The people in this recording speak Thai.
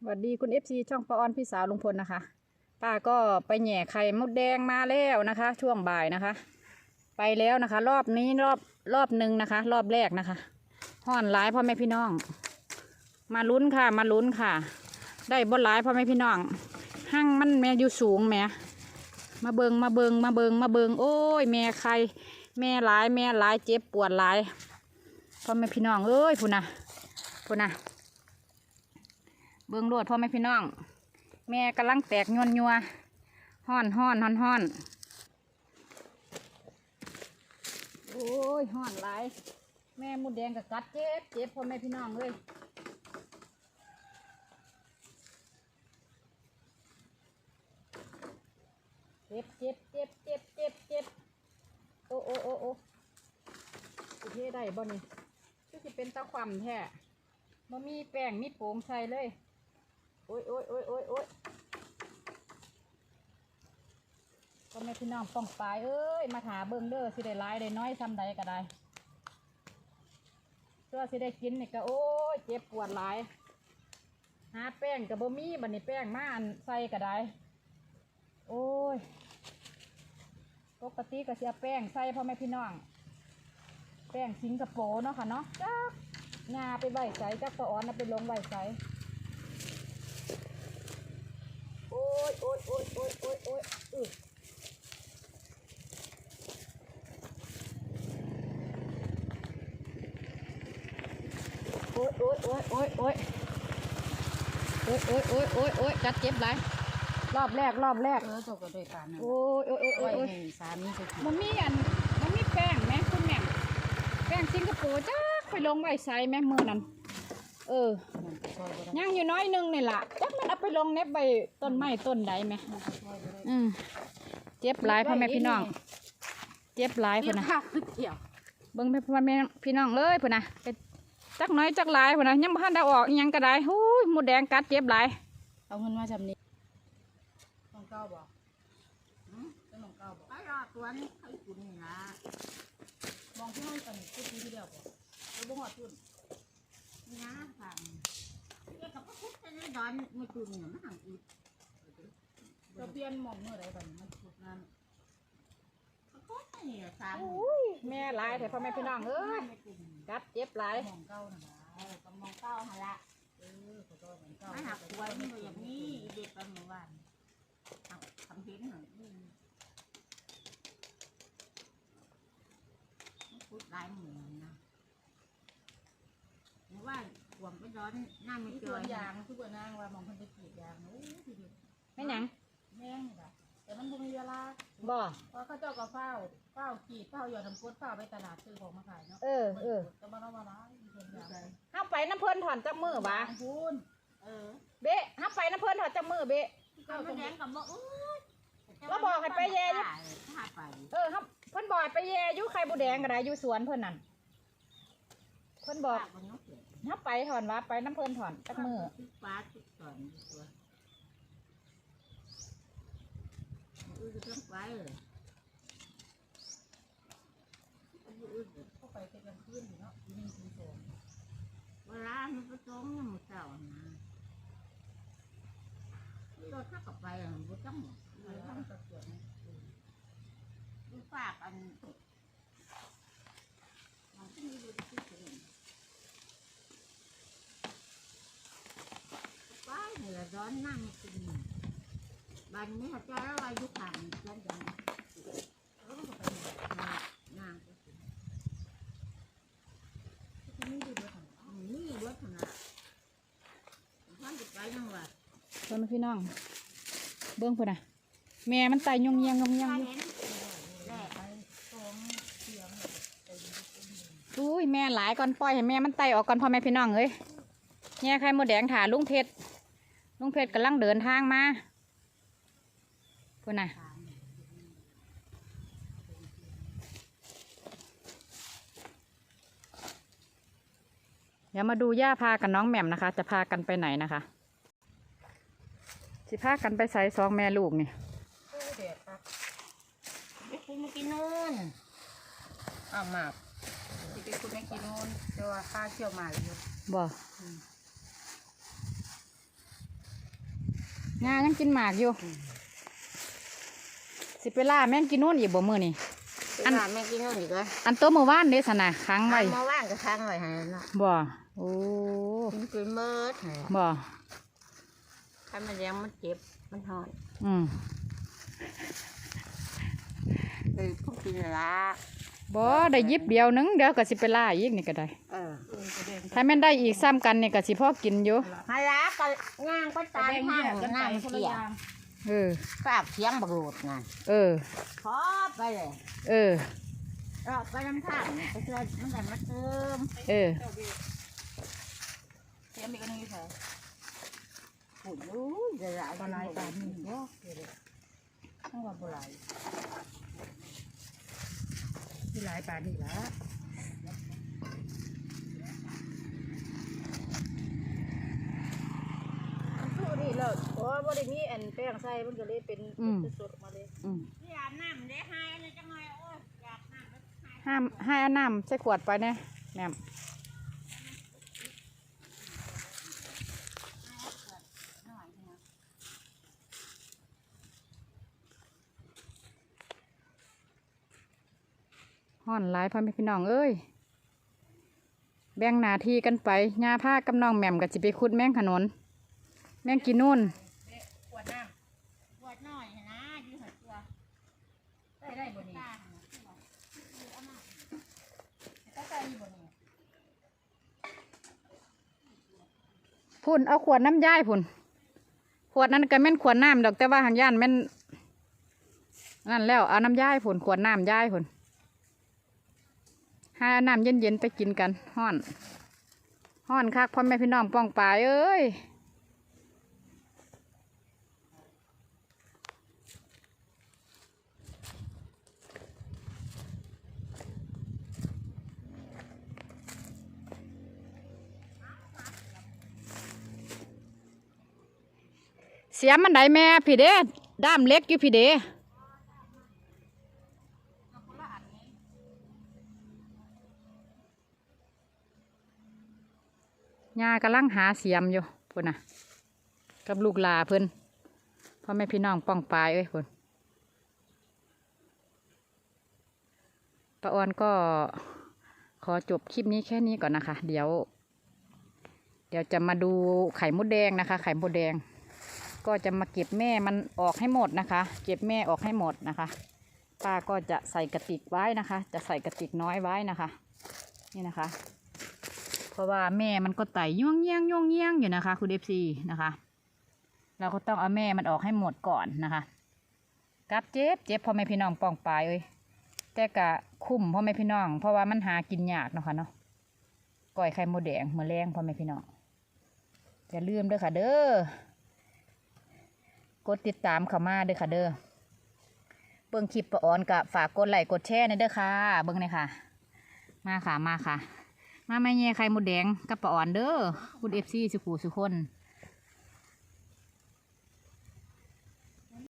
สวัสดีคุณเอฟซีช่องปออนพี่สาวลุงพลนะคะ ป้าก็ไปแห่ไข่มดแดงมาแล้วนะคะ ช่วงบ่ายนะคะ ไปแล้วนะคะ รอบนี้รอบรอบหนึ่งนะคะ รอบแรกนะคะห่อนร้ายพ่อแม่พี่น้อง มาลุ้นค่ะมาลุ้นค่ะ ได้บนร้ายพ่อแม่พี่น้องหั่งมันแม่อยู่สูงแม่มาเบิงมาเบิงมาเบิงมาเบิงโอ้ย แม่ไข่แม่หลายแม่หลายเจ็บปวดหลายพ่อแม่พี่น้องเอ้ยพูนะพูนะ เบิ่งโลดพ่อแม่พี่น้อง แม่กำลังแตกยวนยัวห้อนห้อนห้อนห้อนโอ้ยห้อนหลายแม่มุดแดงกับกัดเจ็บเจ็บพ่อแม่พี่น้องเลยเจ็บเจ็บเจ็บเจ็บเจ็บเจ็บโอ้โอ้โอ้โอ้สิเทได้บ่นี่คือสิเป็นตะความแท้บ่มีแป้งมีโป่งใส่เลย โอ้ยโอ้ยโอ้ยโอ้ยโอ้ยพ่อแม่พี่น้องป้องปลายเอ้ย มาถาเบิ่งเด้อสิได้หลายได้น้อยซ้ำใดก็ได้ตัวสิได้กินนี่ก็โอ้ยเจ็บปวดหลาย หาแป้งกับบ่มีบัดนี้แป้งมาอันใส่ก็ได้ โอ้ย ปกติก็เสียแป้งใส่พ่อแม่พี่น้อง แป้งสิงคโปร์เนาะค่ะเนาะจักงาไปใบใส่จักตะออนเอาไปลงใบใส่ โอ้ยโอ้ยโอ้ยโอ้ยโอ้ยโอ้ยอึโอ้ยโอ้ยโอ้ยโอ้ยโอ้ยโอ้ยโอ้ยโอ้ยโอ้ยโอ้ยจัดเจ็บไรรอบแรกรอบแรกเออจบกับโดยการนะโอ้ยโอ้ยโอ้ยโอ้ยโอ้ยสามีไปกินมันมีอันมันมีแป้งแม่คุณแม่แป้งสิงคโปร์จ้าค่อยลงไว้ใส่แม่มือนั้น เออมันก็ช่วยบ่ได้ยังอยู่น้อยหนึงนี่ล่ะจักมันเอาไปลงเน็บใบต้นไม้ต้นใดไหมมันก็ช่วยบ่ได้อืมเจ็บหลายพ่อแม่พี่น้อง เจ็บหลายเกี่พุ่ยนวนะข้าวคือเกี่ยวเบิ่งพ่อแม่พี่น้องเลยพุ่นนะไปจักน้อยจักหลายพุ่นนะยังบ่ทันได้ออกอิหยังก็ได้หูยหมูแดงกัดเจ็บหลายเอาเงินมาจำนี้ของเก้าบ่หืมเป็นของเก้าบ่ไอ้รอดตัวนี้ใครกินนี่นะมองที่ห้องกันคือปีที่เดียวบ่เออบ่ฮอดทุน นี่นะค่ะเกี่ยวกับพุทธในดอนม่ตุนเนี่ยมันห่างอีกเราเปลี่ยนหมองเมื่อไรบัดนี้มันทุกงานพระพุทธนี่สามอุ้ยแม่หลายแต่พ่อแม่พี่น้องเอ้ยไม่ตุนกัดเจ็บหลายหมองเก้าน่ะนะเออก็มองเก้าหนละเออขอโทษหมองเก้าไม่หักตัวมันอย่างนี้เด็กไปเมื่อวานเอาทำเห็นหน่อยพูดหลายหมื่นนะเมื่อวานหวมไป ร้อนหน้าไม่มีเจสวอนยางคือบ่นางว่าหมองเพิ่นไปกรีดยางโอ้ยทีเดียวแม่หยังแม่งนี่ล่ะแต่มันบ่มีเวลาบ่เพราะเขาเจ้าก็เฝ้าเฝ้าขีดเฝ้าหยอดน้ำกรดเฝ้าไปตลาดซื้อของมาขายเนาะเออเออแต่มาเรามาล้างมีคนอยากเฮาไปน้ำเพิ่นถอนจักมือบ่าพูนเออเบะเฮาไปน้ำเพิ่นถอนจักมือเบะก็ไม่แดงกับบอกอุ้ยแล้วบอกให้ไปแย่ดิถ้าไปเออครับเพิ่นบอกให้ไปแย่อยู่ไข่บูแดงก็ได้อยู่สวนเพิ่นนั่นเพิ่นบอกมันนกเกิด ถ้าไปถอนว่าไปน้ำเพลินถอนจักมือฟ้าทุกตอนตัวอุ้ยจะต้องไปเลยอุ้ยเข้าไปเป็นกลางคืนอยู่เนาะทีหนึงทีสองเวลามันก็ต้องยังมือเจ้านะรถถ้ากับไปมันก็ต้องไปทำตะเกียบนะดูฝากอันก็มีดูที่สุดไป เหนือร้อนนั่งกินบันนี้เขาจะแล้วว่ายุคผ่านยันยันแล้วก็ไปเนี่ยนางที่นี่ดูด้วยกันนี่รถขนาดท่านจะไปยังวะเพิ่นพี่น้อง เบิ่งพิ่นน่ะ แม่มันไตยงเงียงยงเงียงอยู่แรกไปสองเสียงไปดูต้นหนึ่งอุ้ยแม่หลายก่อนปล่อยให้แม่มันไตออกก่อนพ่อแม่พี่น้องเอ้ยแง่ไข่มดแดงถาลุงเพชร ลุงเพชรกำลังเดินทางมาเพิ่นน่ะเดี๋ยวมาดูย่าพากับน้องแหม่มนะคะ จะพากันไปไหนนะคะสิพากันไปใส่สองแม่ลูกนี่โอ้แดดครับไปคุณมากินนู่นอ้าวมากที่ไปคุณแม่กินโน่นแต่ว่าข้าเชี่ยวหมากอยู่บ่ งายังกินหมากอยู่ สิไปล่าแม่งกินนู่นอีกบ่มือนี่ อัอัน นแม่กินนู่นอีกเลยอันโตะมือว่านเด้สนะค้างไว้มาว่างก็ค้างไว้ให้เนาะบ่ โอ้กินกินเมิดให้บ่ ถ้ามันยังมันเจ็บ มันหอนอืมเออพวกกินละ บ่ได้หยิบเดียวหนึงเดี๋ยวก็สิไปล่าอีกนี่ก็ได้ เออถ้าแม่นได้อีกซ้ำกันนี่ก็สิพอกินอยู่ฮาละก็ย่างก็ตามห้างนั่งเกี่ยวเออฝากเสียงบรูดไงเออขอไปเลยเออเราไปน้ำข้างไปช่วยมันแต่มาเติมเออเตรียมอีกอันหนึงอยู่ใส่ฝุ่นรู้จะหลายปลาไหลปลาหนึ่งเนาะทั้งวันปลาไหลที่ หลายปลานี่ละสู้นี่แล้วโอ้บ่ได้มีอันแป้งใส่มันก็เลยเป็นอืม สดๆออกมาเลยอืมที่อาบน้ำได้ให้เลยจังไงโอ้ยอยากน้ำห้ามให้เอาน้ำใส่ขวดไปแน่แม่ม อนหลายพ่อแม่พี่น้องเอ้ยแบ่งหน้าที่กันไปยาผ้ากับน้องแหม่มกับจิไปคุดแม่งขนนแม่งกินนู่นขวดน้ปวดน่อยนะยืดหัวตัวได้ได้บ่นี่ได้ได้อยู่บ่นี่พุ่นเอาขวดน้ำย่ายพุ่นขวดนั้นก็แม่นขวดน้ำดอกแต่ว่าหางย่านแม่นนั่นแล้วเอาน้ำย่ายพุ่นขวดน้ำย่ายพุ่น ห้เอาน้ำเย็นๆไปกินกันห้อนห้อนคักพ่อแม่พี่น้องป้องปลายเอ้ยเสียมันไดแม่พี่เด้ด้ามเล็กอยู่พี่เด้ากำลังหาเสียมอยู่พุ่นน่ะกับลูกลาเพิ่นพ่อแม่พี่น้องป้องปลายเอ้ยพุ่นป้าออนก็ขอจบคลิปนี้แค่นี้ก่อนนะคะ เดี๋ยว เดี๋ยวจะมาดูไข่มดแดงนะคะ ไข่มดแดง ก็จะมาเก็บแม่มันออกให้หมดนะคะ เก็บแม่ออกให้หมดนะคะป้าก็จะใส่กระติกไว้นะคะ จะใส่กระติกน้อยไว้นะคะ นี่นะคะ เพราะว่าแม่มันก็ไต่ย่วงเยี่ยงย่วงเยี่ยงอยู่นะคะ คุณเอฟซีนะคะ เราก็ต้องเอาแม่มันออกให้หมดก่อนนะคะกับเจ็บเจ็บพ่อแม่พี่น้องปองปลายเอ้ยแต่กะคุ้มพ่อแม่พี่น้อง เพราะว่ามันหากินยากเนาะค่ะเนาะก้อยไข่โมดแดงมือแรงพ่อแม่พี่น้องอย่าลืมเด้อค่ะ เด้อกดติดตามเข้ามาเด้อค่ะ เด้อเบิ่งคลิปปะออนกะฝากกดไลค์กดแชร์หนะเด้อค่ะ เบิ่งเลยค่ะ มาค่ะมาค่ะ มาแม่แย่ไข่มดแดงกับปะอ่อนเด้อคุณเอฟซีสุขูสุคน